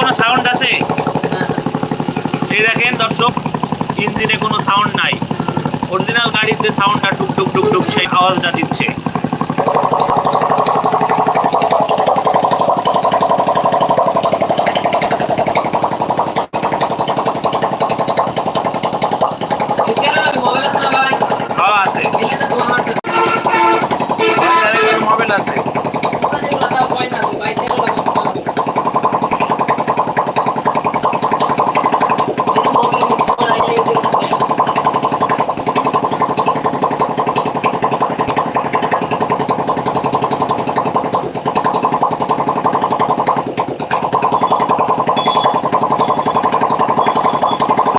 কোনো সাউন্ড আছে? এই দেখেন দর্শক, ইঞ্জিনে কোনো সাউন্ড নাই। অরিজিনাল গাড়িতে সাউন্ডটা টুক টুক টুক টুক সেই আওয়াজটা দিচ্ছে।